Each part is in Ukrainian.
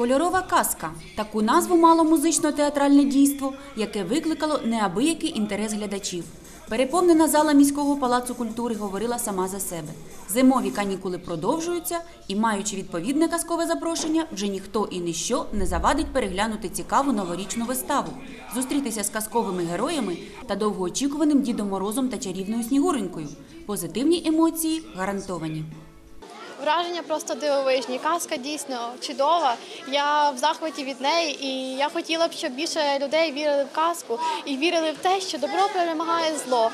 Кольорова казка таку назву мало музично-театральне дійство, яке викликало неабиякий інтерес глядачів. Переповнена зала міського палацу культури говорила сама за себе. Зимові канікули продовжуються, і, маючи відповідне казкове запрошення, вже ніхто і ніщо не завадить переглянути цікаву новорічну виставу, зустрітися з казковими героями та довгоочікуваним Дідом Морозом та чарівною Снігуренькою. Позитивні емоції гарантовані. Враження просто дивовижні. Казка дійсно чудова. Я в захваті від неї, і я хотіла б, щоб більше людей вірили в казку і вірили в те, що добро перемагає зло,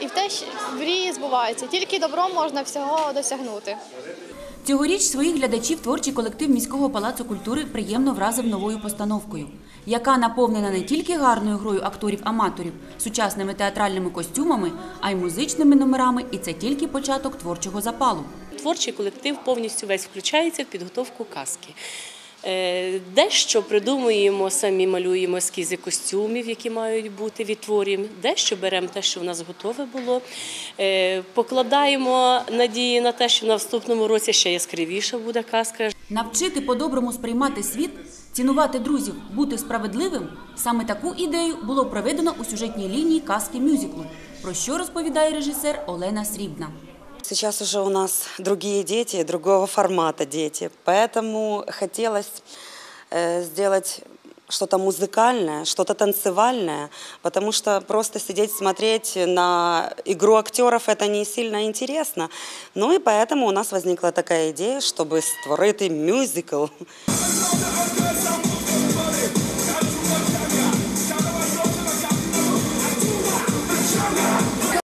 і в те, що мрії збуваються. Тільки добром можна всього досягнути. Цьогоріч своїх глядачів творчий колектив міського палацу культури приємно вразив новою постановкою, яка наповнена не тільки гарною грою акторів-аматорів, сучасними театральними костюмами, а й музичними номерами. І це тільки початок творчого запалу. Творчий колектив повністю весь включається в підготовку казки. Е, Дещо придумуємо, самі малюємо ескізи костюмів, які мають бути відтворюємо, дещо беремо те, що в нас готове було. Е, Покладаємо надії на те, що на наступному році ще яскравіша буде казка. Навчити по-доброму сприймати світ, цінувати друзів, бути справедливим саме таку ідею було проведено у сюжетній лінії казки мюзиклу, про що розповідає режисер Олена Срібна. Сейчас уже у нас другие дети, другого формата дети, поэтому хотелось э, сделать что-то музыкальное, что-то танцевальное, потому что просто сидеть смотреть на игру актеров это не сильно интересно. Ну и поэтому у нас возникла такая идея, чтобы створити мюзикл.